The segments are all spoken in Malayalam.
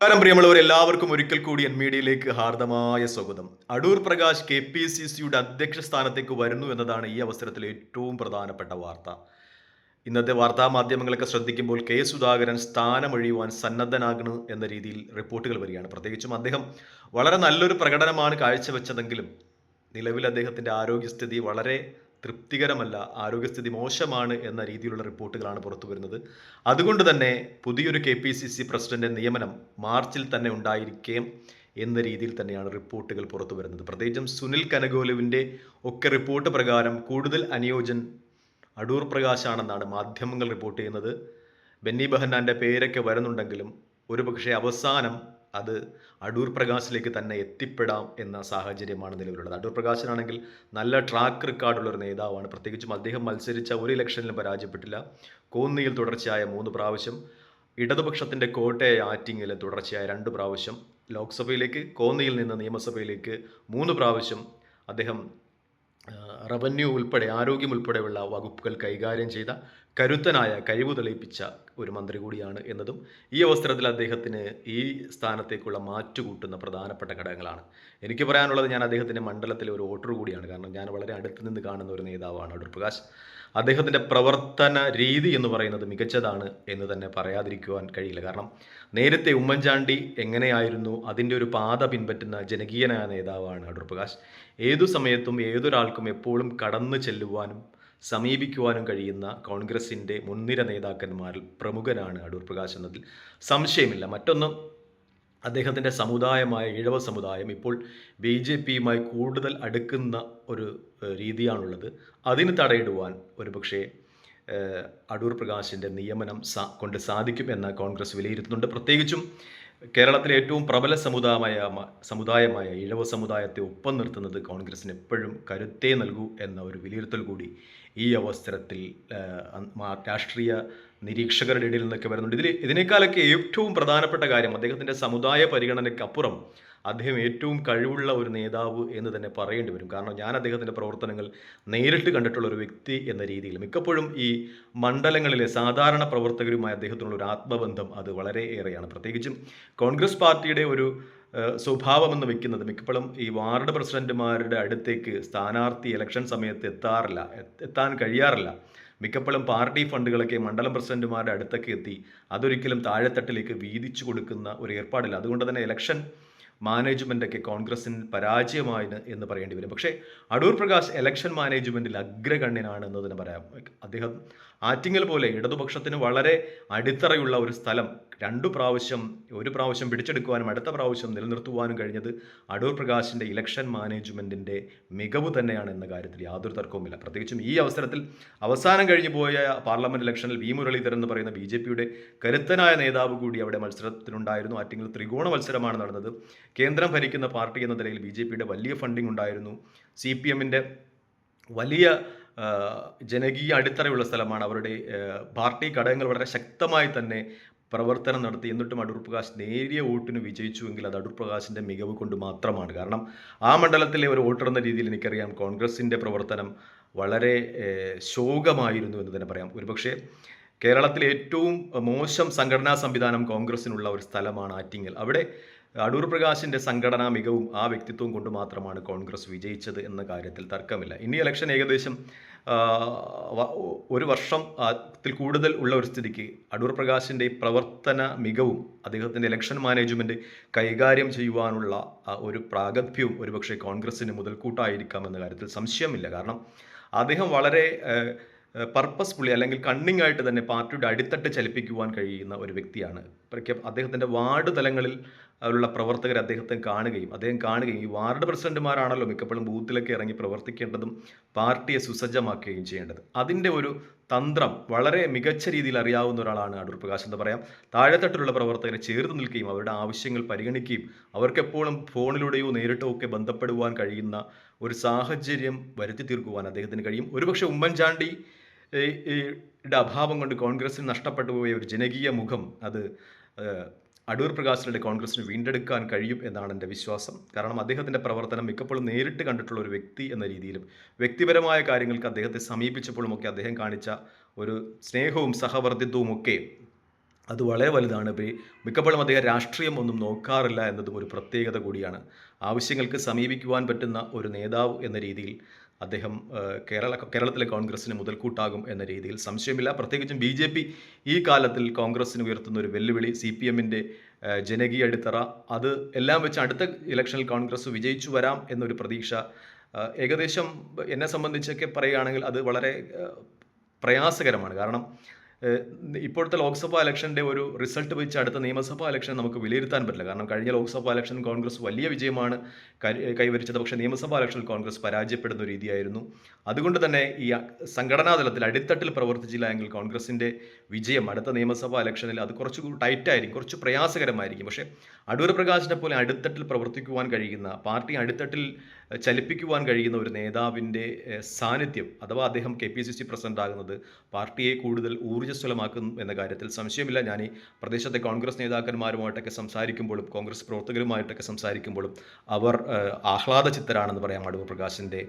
നമസ്കാരം പ്രിയമുള്ളവർ എല്ലാവർക്കും ഒരിക്കൽ കൂടി എൻ മീഡിയയിലേക്ക് ഹാർദമായ സ്വാഗതം. Adoor Prakash K P C സിയുടെ അധ്യക്ഷ സ്ഥാനത്തേക്ക് വരുന്നു എന്നതാണ് ഈ അവസരത്തിൽ ഏറ്റവും പ്രധാനപ്പെട്ട വാർത്ത. ഇന്നത്തെ വാർത്താ മാധ്യമങ്ങളൊക്കെ ശ്രദ്ധിക്കുമ്പോൾ കെ സുധാകരൻ സ്ഥാനമൊഴിയുവാൻ സന്നദ്ധനാകണു എന്ന രീതിയിൽ റിപ്പോർട്ടുകൾ വരികയാണ്. പ്രത്യേകിച്ചും അദ്ദേഹം വളരെ നല്ലൊരു പ്രകടനമാണ് കാഴ്ചവെച്ചതെങ്കിലും നിലവിൽ അദ്ദേഹത്തിന്റെ ആരോഗ്യസ്ഥിതി വളരെ തൃപ്തികരമല്ല ആരോഗ്യസ്ഥിതി മോശമാണ് എന്ന രീതിയിലുള്ള റിപ്പോർട്ടുകളാണ് പുറത്തു വരുന്നത്. അതുകൊണ്ട് തന്നെ പുതിയൊരു K P C C president നിയമനം മാർച്ചിൽ തന്നെ ഉണ്ടായിരിക്കേം എന്ന രീതിയിൽ തന്നെയാണ് റിപ്പോർട്ടുകൾ പുറത്തു വരുന്നത്. പ്രത്യേകിച്ചും സുനിൽ കനഗോലുവിന്റെ ഒക്കെ റിപ്പോർട്ട് പ്രകാരം കൂടുതൽ അനുയോജൻ അടൂർ പ്രകാശാണെന്നാണ് മാധ്യമങ്ങൾ റിപ്പോർട്ട് ചെയ്യുന്നത്. ബെന്നി ബെഹന്നാന്റെ പേരൊക്കെ വരുന്നുണ്ടെങ്കിലും ഒരുപക്ഷെ അവസാനം അത് അടൂർ പ്രകാശിലേക്ക് തന്നെ എത്തിപ്പെടാം എന്ന സാഹചര്യമാണ് നിലവിലുള്ളത്. അടൂർ പ്രകാശനാണെങ്കിൽ നല്ല ട്രാക്ക് റെക്കോർഡുള്ള ഒരു നേതാവാണ്. പ്രത്യേകിച്ചും അദ്ദേഹം മത്സരിച്ച ഒരു ഇലക്ഷനിലും പരാജയപ്പെട്ടില്ല. കോന്നിയിൽ തുടർച്ചയായ മൂന്ന് പ്രാവശ്യം ഇടതുപക്ഷത്തിന്റെ കോട്ടയായ ആറ്റിങ്ങിൽ തുടർച്ചയായ രണ്ട് പ്രാവശ്യം ലോക്സഭയിലേക്ക് കോന്നിയിൽ നിന്ന് നിയമസഭയിലേക്ക് മൂന്ന് പ്രാവശ്യം അദ്ദേഹം റവന്യൂ ഉൾപ്പെടെ ആരോഗ്യം ഉൾപ്പെടെയുള്ള വകുപ്പുകൾ കൈകാര്യം ചെയ്ത കരുത്തനായ കഴിവ് തെളിയിപ്പിച്ച ഒരു മന്ത്രി കൂടിയാണ് എന്നതും ഈ അവസരത്തിൽ അദ്ദേഹത്തിന് ഈ സ്ഥാനത്തേക്കുള്ള മാറ്റുകൂട്ടുന്ന പ്രധാനപ്പെട്ട ഘടകങ്ങളാണ്. എനിക്ക് പറയാനുള്ളത് ഞാൻ അദ്ദേഹത്തിന്റെ മണ്ഡലത്തിലെ ഒരു വോട്ടർ കൂടിയാണ്. കാരണം ഞാൻ വളരെ അടുത്ത് നിന്ന് കാണുന്ന ഒരു നേതാവാണ് അടൂർ പ്രകാശ്. അദ്ദേഹത്തിന്റെ പ്രവർത്തന രീതി എന്ന് പറയുന്നത് മികച്ചതാണ് എന്ന് തന്നെ പറയാതിരിക്കുവാൻ കഴിയില്ല. കാരണം നേരത്തെ ഉമ്മൻചാണ്ടി എങ്ങനെയായിരുന്നു അതിന്റെ ഒരു പാത പിൻപറ്റുന്ന ജനകീയനായ നേതാവാണ് അടൂർ പ്രകാശ്. ഏതു സമയത്തും ഏതൊരാൾക്കും എപ്പോഴും കടന്നു ചെല്ലുവാനും സമീപിക്കുവാനും കഴിയുന്ന കോൺഗ്രസിന്റെ മുൻനിര നേതാക്കന്മാരിൽ പ്രമുഖനാണ് അടൂർ പ്രകാശ് എന്നതിൽ സംശയമില്ല. മറ്റൊന്നും അദ്ദേഹത്തിന്റെ സമുദായമായ ഇഴവ സമുദായം ഇപ്പോൾ ബി ജെ പിയുമായി കൂടുതൽ അടുക്കുന്ന ഒരു രീതിയാണുള്ളത്. അതിന് തടയിടുവാൻ ഒരുപക്ഷേ പക്ഷേ അടൂർ പ്രകാശിന്റെ നിയമനം സാ കൊണ്ട് സാധിക്കും എന്ന് കോൺഗ്രസ് വിലയിരുത്തുന്നുണ്ട്. പ്രത്യേകിച്ചും കേരളത്തിലെ ഏറ്റവും പ്രബല സമുദായമായ സമുദായമായ ഇഴവ സമുദായത്തെ ഒപ്പം നിർത്തുന്നത് കോൺഗ്രസിന് എപ്പോഴും കരുത്തേ നൽകൂ എന്ന ഒരു വിലയിരുത്തൽ കൂടി ഈ അവസരത്തിൽ രാഷ്ട്രീയ നിരീക്ഷകരുടെ ഇടയിൽ നിന്നൊക്കെ വരുന്നുണ്ട്. ഇതിൽ ഇതിനേക്കാളൊക്കെ ഏറ്റവും പ്രധാനപ്പെട്ട കാര്യം അദ്ദേഹത്തിന്റെ സമുദായ പരിഗണനയ്ക്കപ്പുറം അദ്ദേഹം ഏറ്റവും കഴിവുള്ള ഒരു നേതാവ് എന്ന് തന്നെ പറയേണ്ടി വരും. കാരണം ഞാൻ അദ്ദേഹത്തിന്റെ പ്രവർത്തനങ്ങൾ നേരിട്ട് കണ്ടിട്ടുള്ള ഒരു വ്യക്തി എന്ന രീതിയിൽ. മിക്കപ്പോഴും ഈ മണ്ഡലങ്ങളിലെ സാധാരണ പ്രവർത്തകരുമായി അദ്ദേഹത്തിനുള്ള ഒരു ആത്മബന്ധം അത് വളരെ ഏറെയാണ്. പ്രത്യേകിച്ചും കോൺഗ്രസ് പാർട്ടിയുടെ ഒരു സ്വഭാവമെന്ന് വെക്കുന്നത് മിക്കപ്പോഴും ഈ വാർഡ് പ്രസിഡന്റുമാരുടെ അടുത്തേക്ക് സ്ഥാനാർത്ഥി ഇലക്ഷൻ സമയത്ത് എത്താറില്ല. എത്ത് എത്താൻ കഴിയാറില്ല. മിക്കപ്പോഴും പാർട്ടി ഫണ്ടുകളൊക്കെ മണ്ഡലം പ്രസിഡന്റുമാരുടെ അടുത്തൊക്കെ എത്തി അതൊരിക്കലും താഴെത്തട്ടിലേക്ക് വീതിച്ചു കൊടുക്കുന്ന ഒരു ഏർപ്പാടില്ല. അതുകൊണ്ട് തന്നെ ഇലക്ഷൻ മാനേജ്മെന്റൊക്കെ കോൺഗ്രസിന് പരാജയമായി എന്ന് പറയേണ്ടി വരും. പക്ഷേ അടൂർ പ്രകാശ് ഇലക്ഷൻ മാനേജ്മെന്റിൽ അഗ്രഗണ്യനാണ് എന്ന് തന്നെ പറയാം. അദ്ദേഹം ആറ്റിങ്ങൽ പോലെ ഇടതുപക്ഷത്തിന് വളരെ അടിത്തറയുള്ള ഒരു സ്ഥലം രണ്ടു പ്രാവശ്യം ഒരു പ്രാവശ്യം പിടിച്ചെടുക്കുവാനും അടുത്ത പ്രാവശ്യം നിലനിർത്തുവാനും കഴിഞ്ഞത് അടൂർ പ്രകാശിന്റെ ഇലക്ഷൻ മാനേജ്മെന്റിന്റെ മികവ് തന്നെയാണ് എന്ന കാര്യത്തിൽ യാതൊരു തർക്കവുമില്ല. പ്രത്യേകിച്ചും ഈ അവസരത്തിൽ അവസാനം കഴിഞ്ഞു പോയ പാർലമെന്റ് ഇലക്ഷനിൽ വി മുരളീധരൻ എന്ന് പറയുന്ന ബി ജെ പിയുടെ കരുത്തനായ നേതാവ് കൂടി അവിടെ മത്സരത്തിനുണ്ടായിരുന്നു. ആറ്റിങ്ങൽ ത്രികോണ മത്സരമാണ് നടന്നത്. കേന്ദ്രം ഭരിക്കുന്ന പാർട്ടി എന്ന നിലയിൽ ബി ജെ പിയുടെ വലിയ ഫണ്ടിംഗ് ഉണ്ടായിരുന്നു. സി പി എമ്മിന്റെ വലിയ ജനകീയ അടിത്തറയുള്ള സ്ഥലമാണ് അവരുടെ പാർട്ടി ഘടകങ്ങൾ വളരെ ശക്തമായി തന്നെ പ്രവർത്തനം നടത്തി. എന്നിട്ടും അടൂർ പ്രകാശ് നേരിയ വോട്ടിന് വിജയിച്ചുവെങ്കിൽ അത് അടൂർ പ്രകാശിന്റെ മികവ് കൊണ്ട് മാത്രമാണ്. കാരണം ആ മണ്ഡലത്തിലെ ഒരു വോട്ടർ എന്ന രീതിയിൽ എനിക്കറിയാം കോൺഗ്രസിന്റെ പ്രവർത്തനം വളരെ ശോകമായിരുന്നു എന്ന് തന്നെ പറയാം. ഒരുപക്ഷെ കേരളത്തിലെ ഏറ്റവും മോശം സംഘടനാ സംവിധാനം കോൺഗ്രസിനുള്ള ഒരു സ്ഥലമാണ് ആറ്റിങ്ങൽ. അവിടെ അടൂർ പ്രകാശിന്റെ സംഘടനാ മികവും ആ വ്യക്തിത്വവും കൊണ്ട് മാത്രമാണ് കോൺഗ്രസ് വിജയിച്ചത് എന്ന കാര്യത്തിൽ തർക്കമില്ല. ഇനി ഇലക്ഷൻ ഏകദേശം ഒരു വർഷം ത്തിൽ കൂടുതൽ ഉള്ള ഒരു സ്ഥിതിക്ക് അടൂർ പ്രകാശിന്റെ പ്രവർത്തന മികവും അദ്ദേഹത്തിന്റെ ഇലക്ഷൻ മാനേജ്മെന്റ് കൈകാര്യം ചെയ്യുവാനുള്ള ഒരു പ്രാഗത്ഭ്യവും ഒരുപക്ഷെ കോൺഗ്രസിന് മുതൽക്കൂട്ടായിരിക്കാം എന്ന കാര്യത്തിൽ സംശയമില്ല. കാരണം അദ്ദേഹം വളരെ പർപ്പസ്ഫുള്ളി അല്ലെങ്കിൽ കണ്ണിങ് ആയിട്ട് തന്നെ പാർട്ടിയുടെ അടിത്തട്ട് ചലിപ്പിക്കുവാൻ കഴിയുന്ന ഒരു വ്യക്തിയാണ്. അദ്ദേഹത്തിന്റെ വാർഡ് തലങ്ങളിൽ ഉള്ള പ്രവർത്തകർ അദ്ദേഹത്തെ കാണുകയും അദ്ദേഹം കാണുകയും ഈ വാർഡ് പ്രസിഡന്റുമാരാണല്ലോ മിക്കപ്പോഴും ബൂത്തിലൊക്കെ ഇറങ്ങി പ്രവർത്തിക്കേണ്ടതും പാർട്ടിയെ സുസജ്ജമാക്കുകയും ചെയ്യേണ്ടത്. അതിന്റെ ഒരു തന്ത്രം വളരെ മികച്ച രീതിയിൽ അറിയാവുന്ന ഒരാളാണ് അടൂർ പ്രകാശ് എന്ന് പറയാം. താഴെത്തട്ടിലുള്ള പ്രവർത്തകരെ ചേർത്ത് നിൽക്കുകയും അവരുടെ ആവശ്യങ്ങൾ പരിഗണിക്കുകയും അവർക്കെപ്പോഴും ഫോണിലൂടെയോ നേരിട്ടോ ഒക്കെ ബന്ധപ്പെടുവാൻ കഴിയുന്ന ഒരു സാഹചര്യം വരുത്തി തീർക്കുവാൻ അദ്ദേഹത്തിന് കഴിയും. ഒരുപക്ഷെ ഉമ്മൻചാണ്ടി യുടെ അഭാവം കൊണ്ട് കോൺഗ്രസിന് നഷ്ടപ്പെട്ടു പോയ ഒരു ജനകീയ മുഖം അത് അടൂർ പ്രകാശിനുടെ കോൺഗ്രസിന് വീണ്ടെടുക്കാൻ കഴിയും എന്നാണ് എന്റെ വിശ്വാസം. കാരണം അദ്ദേഹത്തിന്റെ പ്രവർത്തനം മിക്കപ്പോഴും നേരിട്ട് കണ്ടിട്ടുള്ള ഒരു വ്യക്തി എന്ന രീതിയിലും വ്യക്തിപരമായ കാര്യങ്ങൾക്ക് അദ്ദേഹത്തെ സമീപിച്ചപ്പോഴുമൊക്കെ അദ്ദേഹം കാണിച്ച ഒരു സ്നേഹവും സഹവർത്തിത്വവും ഒക്കെ അത് വളരെ വലുതാണ്. ഇപ്പോൾ മിക്കപ്പോഴും അദ്ദേഹം രാഷ്ട്രീയം ഒന്നും നോക്കാറില്ല എന്നതും ഒരു പ്രത്യേകത കൂടിയാണ്. ആവശ്യങ്ങൾക്ക് സമീപിക്കുവാൻ പറ്റുന്ന ഒരു നേതാവ് എന്ന രീതിയിൽ അദ്ദേഹം കേരള കേരളത്തിലെ കോൺഗ്രസ്സിന് മുതൽക്കൂട്ടാകും എന്ന രീതിയിൽ സംശയമില്ല. പ്രത്യേകിച്ചും ബി ജെ പി ഈ കാലത്തിൽ കോൺഗ്രസ്സിന് ഉയർത്തുന്ന ഒരു വെല്ലുവിളി സി പി എമ്മിന്റെ ജനകീയ അടിത്തറ. അത് എല്ലാം വെച്ച് അടുത്ത ഇലക്ഷനിൽ കോൺഗ്രസ് വിജയിച്ചു വരാം എന്നൊരു പ്രതീക്ഷ. ഏകദേശം എന്നെ സംബന്ധിച്ചൊക്കെ പറയുകയാണെങ്കിൽ അത് വളരെ പ്രയാസകരമാണ്. കാരണം ഇപ്പോഴത്തെ ലോക്സഭാ ഇലക്ഷന്റെ ഒരു റിസൾട്ട് വെച്ച് അടുത്ത നിയമസഭാ ഇലക്ഷൻ നമുക്ക് വിലയിരുത്താൻ പറ്റില്ല. കാരണം കഴിഞ്ഞ ലോക്സഭാ ഇലക്ഷൻ കോൺഗ്രസ് വലിയ വിജയമാണ് കൈവരിച്ചത്. പക്ഷേ നിയമസഭാ ഇലക്ഷനിൽ കോൺഗ്രസ് പരാജയപ്പെടുന്ന രീതിയായിരുന്നു. അതുകൊണ്ട് തന്നെ ഈ സംഘടനാ തലത്തിൽ അടിത്തട്ടിൽ പ്രവർത്തിച്ചില്ല എങ്കിൽ കോൺഗ്രസിന്റെ വിജയം അടുത്ത നിയമസഭാ ഇലക്ഷനിൽ അത് കുറച്ച് ടൈറ്റായിരിക്കും കുറച്ച് പ്രയാസകരമായിരിക്കും. പക്ഷേ അടൂർ പ്രകാശിനെ പോലെ അടിത്തട്ടിൽ പ്രവർത്തിക്കുവാൻ കഴിയുന്ന പാർട്ടി അടിത്തട്ടിൽ ചലിപ്പിക്കുവാൻ കഴിയുന്ന ഒരു നേതാവിന്റെ സാന്നിധ്യം അഥവാ അദ്ദേഹം K P C C president ആകുന്നത് പാർട്ടിയെ കൂടുതൽ ഊർജസ്വലമാക്കും എന്ന കാര്യത്തിൽ സംശയമില്ല. ഞാൻ ഈ പ്രദേശത്തെ കോൺഗ്രസ് നേതാക്കന്മാരുമായിട്ടൊക്കെ സംസാരിക്കുമ്പോഴും കോൺഗ്രസ് പ്രവർത്തകരുമായിട്ടൊക്കെ സംസാരിക്കുമ്പോഴും അവർ ആഹ്ലാദ ചിത്തരാണെന്ന് പറയാം അടൂർ പ്രകാശിന്റെ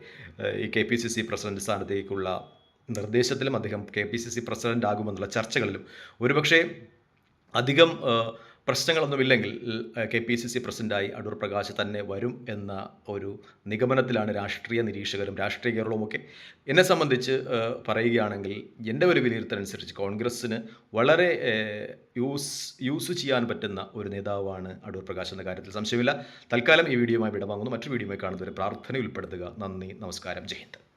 ഈ K P C C president സ്ഥാനത്തേക്കുള്ള നിർദ്ദേശത്തിലും അദ്ദേഹം K P C C president ആകുമെന്നുള്ള ചർച്ചകളിലും. ഒരുപക്ഷേ അധികം പ്രശ്നങ്ങളൊന്നുമില്ലെങ്കിൽ കെ പി സി സി പ്രസിഡന്റായി അടൂർ പ്രകാശ് തന്നെ വരും എന്ന ഒരു നിഗമനത്തിലാണ് രാഷ്ട്രീയ നിരീക്ഷകരും രാഷ്ട്രീയ കേരളവുമൊക്കെ എന്നെ സംബന്ധിച്ച് പറയുകയാണെങ്കിൽ എന്റെ ഒരു വിലയിരുത്തലനുസരിച്ച് കോൺഗ്രസ്സിന് വളരെ യൂസ് യൂസ് ചെയ്യാൻ പറ്റുന്ന ഒരു നേതാവാണ് അടൂർ പ്രകാശ് എന്ന കാര്യത്തിൽ സംശയമില്ല. തൽക്കാലം ഈ വീഡിയോയുമായി വിടവാങ്ങുന്നു. മറ്റൊരു വീഡിയോയുമായി കാണുന്നവരെ പ്രാർത്ഥന ഉൾപ്പെടുത്തുക. നന്ദി. നമസ്കാരം. ജയ്